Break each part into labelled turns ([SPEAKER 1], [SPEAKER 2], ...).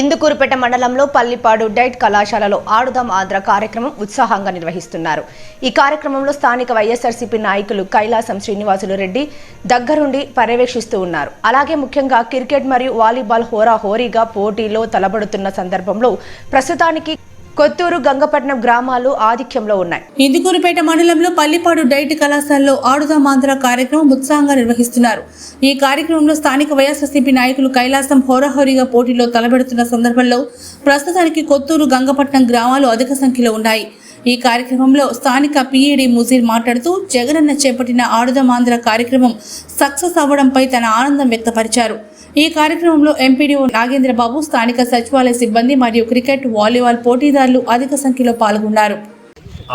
[SPEAKER 1] ఇందుకూరుపేట మండలంలో పల్లిపాడు డైట్ కళాశాలలో ఆడుదాం ఆంధ్ర కార్యక్రమం ఉత్సాహంగా నిర్వహిస్తున్నారు. ఈ కార్యక్రమంలో స్థానిక వైఎస్ఆర్సీపీ నాయకులు కైలాసం శ్రీనివాసులు రెడ్డి దగ్గరుండి పర్యవేక్షిస్తూ ఉన్నారు. అలాగే ముఖ్యంగా క్రికెట్ మరియు వాలీబాల్ హోరా హోరీగా పోటీలో తలబడుతున్న సందర్భంలో ప్రస్తుతానికి కొత్తూరు గంగపట్నం గ్రామాలు ఆధిక్యంలో ఉన్నాయి.
[SPEAKER 2] ఇందుకూరుపేట మండలంలో పల్లిపాడు డైట్ కళాశాలలో ఆడుదాం ఆంధ్ర కార్యక్రమం ఉత్సాహంగా నిర్వహిస్తున్నారు. ఈ కార్యక్రమంలో స్థానిక వైఎస్ఆర్సీపీ నాయకులు కైలాసం హోరాహోరీగా పోటీలో తలబెడుతున్న సందర్భంలో ప్రస్తుతానికి కొత్తూరు గంగపట్నం గ్రామాలు అధిక సంఖ్యలో ఉన్నాయి. ఈ కార్యక్రమంలో స్థానిక పీఈడి ముజీర్ మాట్లాడుతూ జగనన్న చేపట్టిన ఆడుదమాంధ్ర ఆంధ్ర కార్యక్రమం సక్సెస్ అవ్వడంపై తన ఆనందం వ్యక్తపరిచారు. ఈ కార్యక్రమంలో ఎంపీడీఓ నాగేంద్రబాబు స్థానిక సచివాలయ సిబ్బంది మరియు క్రికెట్ వాలీబాల్ పోటీదారులు అధిక సంఖ్యలో పాల్గొన్నారు.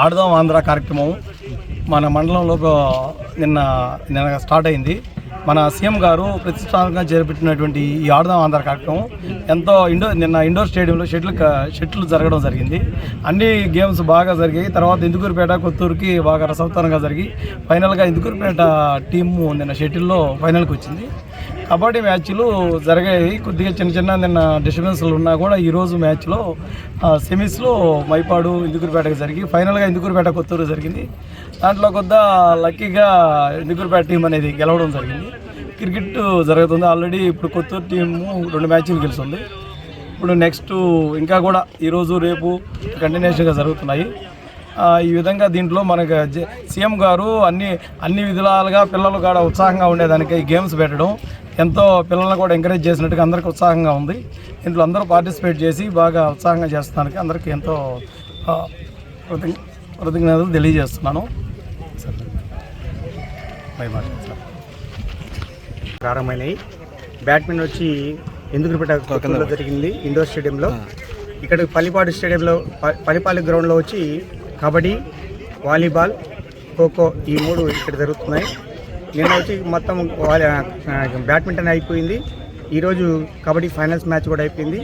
[SPEAKER 3] ఆడుదాం ఆంధ్ర కార్యక్రమం మన మండలంలో నిన్న నిన్న స్టార్ట్ అయింది. మన సీఎం గారు ప్రతిష్టాత్మకంగా చేపట్టినటువంటి ఈ ఆడదాం ఆంధ్ర కార్యక్రమం ఎంతో ఇండోర్ నిన్న ఇండోర్ స్టేడియంలో షటిల్ షటిల్ జరగడం జరిగింది. అన్ని గేమ్స్ బాగా జరిగాయి. తర్వాత ఇందుకూరుపేట కొత్తూరుకి బాగా రసవత్తరంగా జరిగి ఫైనల్గా ఇందుకూరుపేట టీము నిన్న షటిల్లో ఫైనల్కి వచ్చింది. కబడ్డీ మ్యాచ్లు జరిగాయి. కొద్దిగా చిన్న చిన్న నిన్న డిస్టర్బెన్స్లు ఉన్నా కూడా ఈరోజు మ్యాచ్లో సెమీస్లో మైపాడు ఇందుకూరుపేటకు జరిగి ఫైనల్గా ఇందుకూరుపేట కొత్తూరు జరిగింది. దాంట్లో కొద్ద లక్కీగా ఇందుకూరుపేట టీం అనేది గెలవడం జరిగింది. క్రికెట్ జరుగుతుంది. ఆల్రెడీ ఇప్పుడు కొత్తూరు టీము రెండు మ్యాచ్లు గెలుస్తుంది. ఇప్పుడు నెక్స్ట్ ఇంకా కూడా ఈరోజు రేపు కంటిన్యూషన్గా జరుగుతున్నాయి. ఈ విధంగా దీంట్లో మనకు జ- సీఎం గారు అన్ని అన్ని విధాలుగా పిల్లలు కూడా ఉత్సాహంగా ఉండేదానికి ఈ గేమ్స్ పెట్టడం ఎంతో పిల్లల్ని కూడా ఎంకరేజ్ చేసినట్టుగా అందరికీ ఉత్సాహంగా ఉంది. దీంట్లో అందరూ పార్టిసిపేట్ చేసి బాగా ఉత్సాహంగా చేస్తానికి అందరికీ ఎంతో కృతజ్ఞతలు తెలియజేస్తున్నాను.
[SPEAKER 4] ప్రారంభమైనాయి. బ్యాడ్మింటన్ వచ్చి కొత్తలో జరిగింది ఇండోర్ స్టేడియంలో. ఇక్కడ పల్లిపాడు స్టేడియంలో ప- పల్లిపాడు గ్రౌండ్లో వచ్చి కబడ్డీ వాలీబాల్ ఖోఖో ఈ మూడు ఇక్కడ జరుగుతున్నాయి. నిన్న వచ్చి మొత్తం బ్యాడ్మింటన్ అయిపోయింది. ఈరోజు కబడ్డీ ఫైనల్స్ మ్యాచ్ కూడా అయిపోయింది.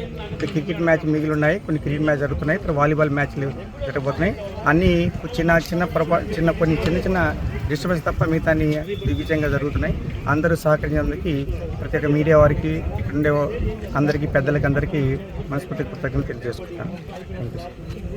[SPEAKER 4] క్రికెట్ మ్యాచ్ మిగిలి ఉన్నాయి కొన్ని క్రికెట్ మ్యాచ్ జరుగుతున్నాయి. ఇక్కడ వాలీబాల్ మ్యాచ్లు జరగబోతున్నాయి. అన్నీ చిన్న చిన్న పొరపా చిన్న కొన్ని చిన్న చిన్న డిస్టర్బెన్స్ తప్ప మిగతా దిగ్విజయంగా జరుగుతున్నాయి. అందరూ సహకరించేందుకు ప్రతి ఒక్క మీడియా వారికి ఇక్కడ ఉండే అందరికీ పెద్దలకి అందరికీ మనస్ఫూర్తి కృతజ్ఞతలు తెలియజేసుకుంటాను. Thank you sir